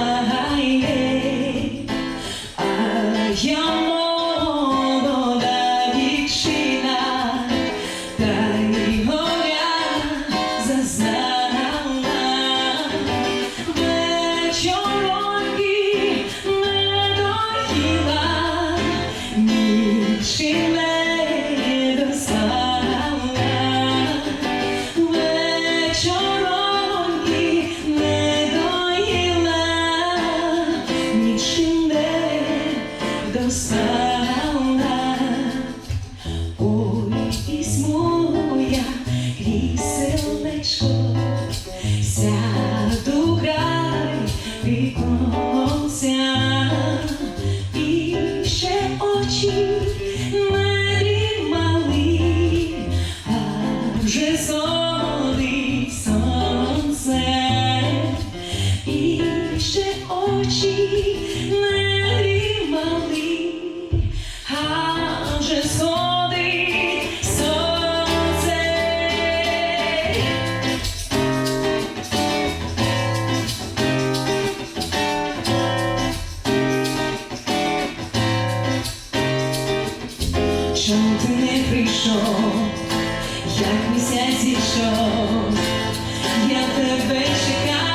high. вікнувся і очі не дрімали, вже. Чому ти не прийшов, як місяць зійшов, я тебе чекав.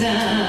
sun.